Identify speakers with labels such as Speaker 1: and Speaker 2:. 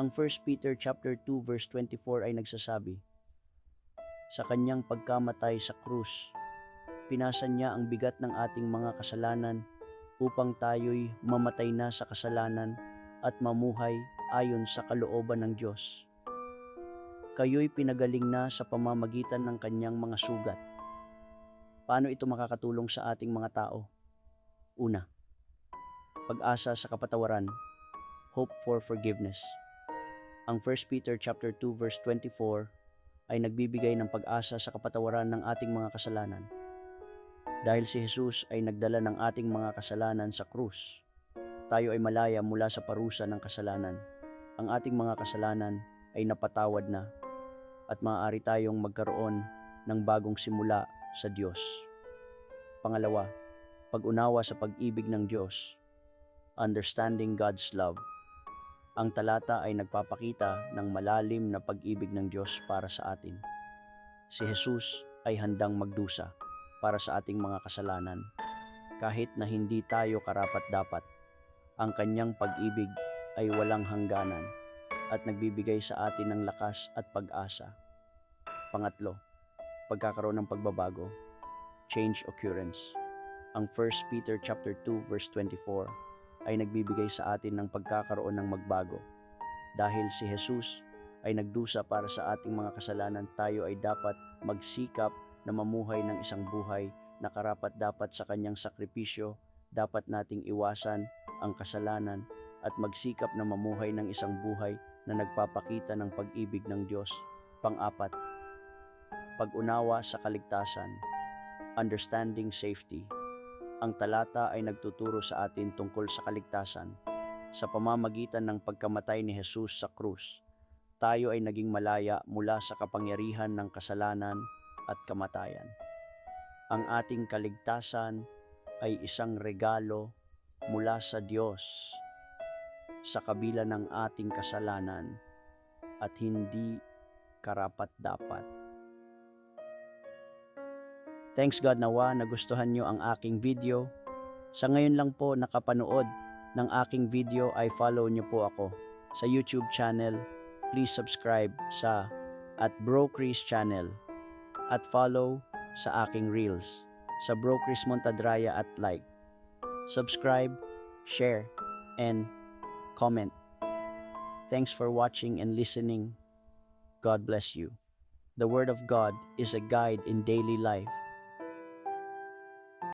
Speaker 1: Ang 1 Peter chapter 2 verse 24 ay nagsasabi, Sa kanyang pagkamatay sa krus, pinasan niya ang bigat ng ating mga kasalanan upang tayo'y mamatay na sa kasalanan at mamuhay ayon sa kalooban ng Diyos. Kayo'y pinagaling na sa pamamagitan ng kanyang mga sugat. Paano ito makakatulong sa ating mga tao? Una, pag-asa sa kapatawaran, hope for forgiveness. Ang 1 Peter chapter 2 verse 24 ay nagbibigay ng pag-asa sa kapatawaran ng ating mga kasalanan. Dahil si Jesus ay nagdala ng ating mga kasalanan sa krus, tayo ay malaya mula sa parusa ng kasalanan. Ang ating mga kasalanan ay napatawad na at maaari tayong magkaroon ng bagong simula sa Diyos. Pangalawa, pag-unawa sa pag-ibig ng Diyos. Understanding God's love. Ang talata ay nagpapakita ng malalim na pag-ibig ng Diyos para sa atin. Si Jesus ay handang magdusa para sa ating mga kasalanan. Kahit na hindi tayo karapat-dapat, ang kanyang pag-ibig ay walang hangganan at nagbibigay sa atin ng lakas at pag-asa. Pangatlo, pagkakaroon ng pagbabago, change occurrence. Ang 1 Peter chapter 2 verse 24 ay nagbibigay sa atin ng pagkakaroon ng magbago. Dahil si Jesus ay nagdusa para sa ating mga kasalanan, tayo ay dapat magsikap na mamuhay ng isang buhay na karapat dapat sa kanyang sakripisyo, dapat nating iwasan ang kasalanan at magsikap na mamuhay ng isang buhay na nagpapakita ng pag-ibig ng Diyos. Pang-apat, pag-unawa sa kaligtasan, understanding safety. Ang talata ay nagtuturo sa atin tungkol sa kaligtasan. Sa pamamagitan ng pagkamatay ni Jesus sa krus, tayo ay naging malaya mula sa kapangyarihan ng kasalanan at kamatayan. Ang ating kaligtasan ay isang regalo mula sa Diyos sa kabila ng ating kasalanan at hindi karapat-dapat. Thanks God nawa nagustuhan nyo ang aking video. Sa ngayon lang po nakapanood ng aking video ay follow nyo po ako sa YouTube channel. Please subscribe sa at Bro Chris channel at follow sa aking reels sa Bro Chris Montadraya at like. Subscribe, share, and comment. Thanks for watching and listening. God bless you. The Word of God is a guide in daily life